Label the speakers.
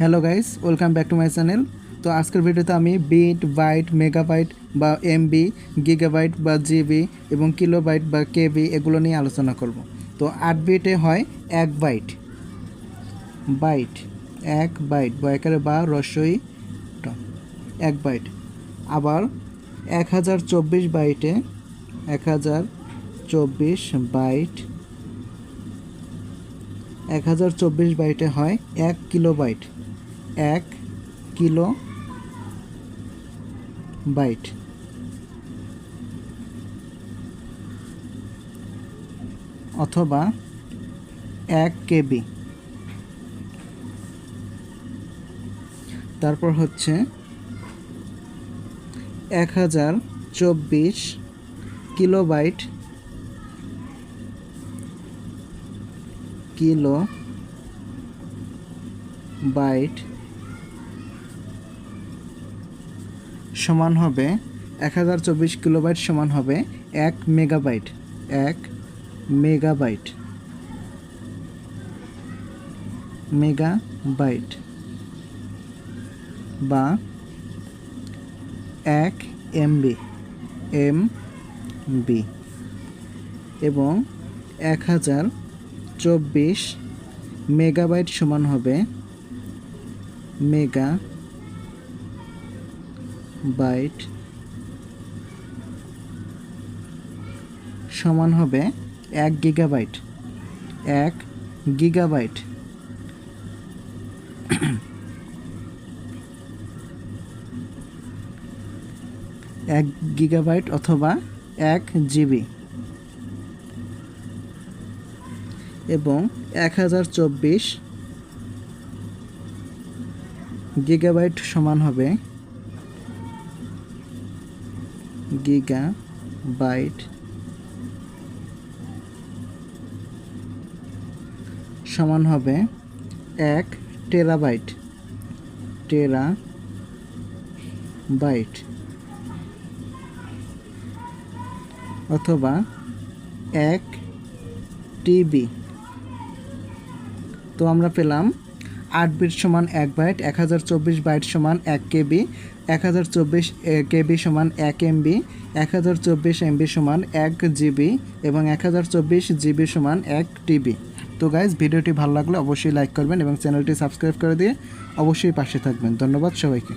Speaker 1: Hello guys welcome back to my channel তো আজকের ভিডিওতে আমি বিট বাইট মেগাবাইট বা এমবি গিগাবাইট বা জিবি এবং কিলোবাইট বা কেবি এগুলো নিয়ে আলোচনা করব। তো আট বিটে হয় এক বাইট। বাইট, এক বাইট বা একারে বা রসই এক বাইট। আবার এক হাজার চব্বিশ বাইটে এক হাজার চব্বিশ বাইট। এক হাজার চব্বিশ বাইটে হয় এক কিলোবাইট। এক কিলো বাইট। অথবা এক কেবি। তারপর হচ্ছে এক হাজার চব্বিশ কিলোবাইট কিলো বাইট সমান হবে এক হাজার চব্বিশ কিলোবাইট সমান হবে এক মেগাবাইট এক মেগাবাইট মেগাবাইট বা এক এমবি এম বি এবং এক হাজার চব্বিশ মেগাবাইট সমান হবে মেগা বাইট সমান হবে এক গিগাবাইট। এক গিগাবাইট। এক গিগাবাইট অথবা এক জিবি। এবং এক হাজার চব্বিশ গিগাবাইট সমান হবে গিগা বাইট সমান হবে এক টেরাবাইট। টেরা বাইট অথবা এক টিবি। তো আমরা পেলাম আট বিট সমান এক বাইট, এক হাজার চব্বিশ বাইট সমান এক কেবি, এক হাজার চব্বিশ কেবি সমান এক এমবি, এক হাজার চব্বিশ এমবি সমান এক জিবি এবং এক হাজার চব্বিশ জিবি সমান এক টিবি। তো গাইজ ভিডিওটি ভালো লাগলে অবশ্যই লাইক করবেন এবং চ্যানেলটি সাবস্ক্রাইব করে দিয়ে অবশ্যই পাশে থাকবেন। ধন্যবাদ সবাইকে।